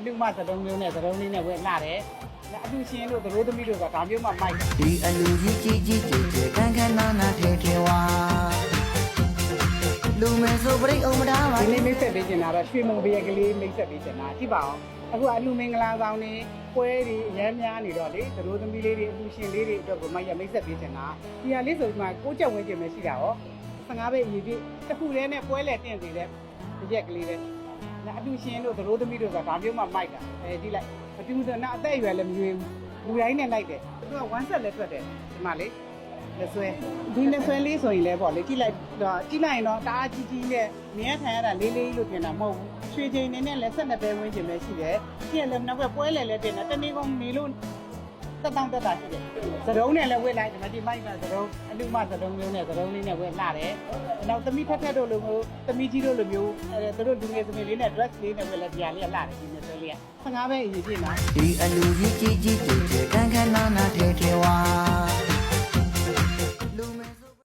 အလူမသလုံးမျိုးနဲ့သလုံးလေးနဲ့ဝယ်လာတယ်အလူရှင်တို့သရိုးသမီးတို့ကဒါမျိုးမှမိုက်တယ်ဒီအလူကြီးကြီးကြီးကျယ်ကျယ်ကန်ကန်နာနာထဲထဲဝါလူမဲဆိုပရိတ်အောင်မသားပါဒီနေ့မိတ်ဆက်ပေးချင်တာတော့ရွှေမုံဘရကလေးမိတ်ဆက်ပေးချင်တာကြည့်ပါအောင်အခုအလူမင်္ဂလာဆောင်နေပွဲတွေအများများနေတော့လေသရိုးသမီးလေးတွေအလူရှင်လေးတွေအတွက်ကိုမိုက်ရမိတ်ဆက်ပေးချင်တာဒီဟာလေးဆိုဒီမှာကိုကြက်ဝင်းကျင်ပဲရှိတာရော15ပဲအရေးပြတစ်ခုတည်းနဲ့ပွဲလဲတင့်သေးတယ်ဒီရက် ကလေးပဲ အလူရှင်တို့သရိုးသမီးတို့ကဒါမျိုးမှမိုက်တာအဲဒီလိုက်မတူဆိုတော့အသက်အရွယ်လည်းမရွေးဘူးလူတိုင်းနဲ့လိုက်တယ်သူက1ဆက်လက်ထွက်တယ်ဒီမှာလေလက်ဆွဲဒီလက်ဆွဲလေးဆိုရင်လည်းပေါ့လေကြည့်လိုက်တော့ကြည့်လိုက်ရင်တော့တအားကြီးကြီးနဲ့မြဲခံရတာလေးလေးလို့ထင်တာမဟုတ်ဘူးရွှေချိန်နေနဲ့လက်ဆက်နှစ်ပဲဝင်းကျင်ပဲရှိတယ်ကြည့်ရလည်းနောက်ဘက်ပွဲလေလည်းတင်တယ်တနေ့ကုန်နေလို့ တက်တောင့်တက်တာရှိတယ်သရုံးနဲ့လည်းဝက်လိုက်ဒီမှာဒီမိုက်ကသရုံးအလူမသရုံးမျိုးနဲ့သရုံးလေးနဲ့ဝက်လာတယ်နောက်သမီးထက်ထက်တို့လိုမျိုးသမီးကြီးတို့လိုမျိုးအဲသူတို့လူငယ်သမီးလေးနဲ့ dress လေးနဲ့ဝက်လဲတရားလေးကလာတယ်ဒီလက်ဆွဲလေးက15ပဲအရေးကြီးနော်ဒီအလူကြီးကြီးကြီးကျယ်ကျယ်ကန်